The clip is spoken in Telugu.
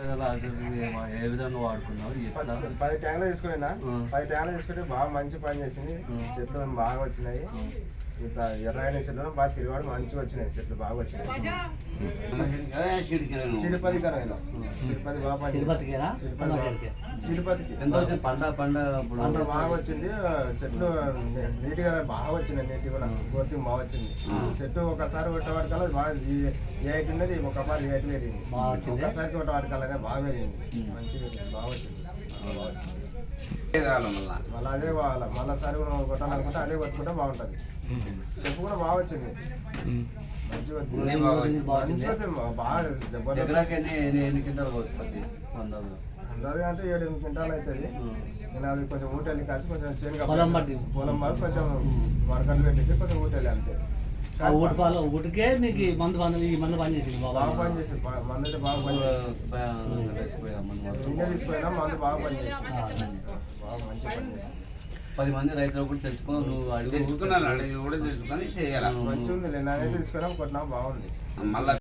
ఏ విధంగా వాడుకున్నావు? పది- ట్యాంకులు తీసుకున్నా. పది ట్యాంకులు తీసుకుంటే బాగా మంచి పని చేసింది. చెట్లు బాగా వచ్చినాయి. ఇంత ఎర్రగైన చెట్లు బాగా తిరిగాడు మంచిగా వచ్చినాయి చెట్లు బాగా వచ్చినాయి. తిరుపతి తిరుపతి బాగా తిరుపతికి. పంట పంట ఇప్పుడు పంట బాగా వచ్చింది. చెట్లు నీట్గా బాగా వచ్చినాయి నీట్గా గుర్తి బాగా వచ్చింది. చెట్టు ఒకసారి కొట్టేవాడికల్లా బాగా ఈ హైట్ ఉన్నది ఒకసారి ఈ హైట్ పెరిగింది. ఒకసారి కొట్టేవాడికల్లా బాగా పెరిగింది. మంచిగా బాగా వచ్చింది. బాగా వచ్చింది. మళ్ళీ అదే కావాలి? మళ్ళీ సరి కొట్టాలనుకుంటే అదే కొట్టుకుంటే బాగుంటుంది. చెప్పు కూడా బాగా వచ్చింది. అందరూ అంటే ఏడు ఎనిమిది క్వింటాలు అవుతుంది. నేను అది కొంచెం ఊటెళ్ళి కాసి కొంచెం చేను పొలం బట్టి. పొలం బట్టి కొంచెం వరకలు పెట్టించి కొంచెం ఊటెళ్ళి అంతే. ఆ ఊటి పాలు ఊటికే నీకు మందు పని ఈ మందు పని చేసింది బాగా పని చేసింది. మందు అయితే బాగా పని చేసింది. తీసుకుపోయినా మందు బాగా పని చేసింది. పది మంది రైతులు కూడా తెలుసుకో నువ్వు అడుగు. తెలుసుకున్నాను అడిగి కూడా తెలుసుకొని చేయాలి? మంచిగా ఉంది నేనైతే తీసుకున్నాం కొట్టినా బాగుంది. మళ్ళా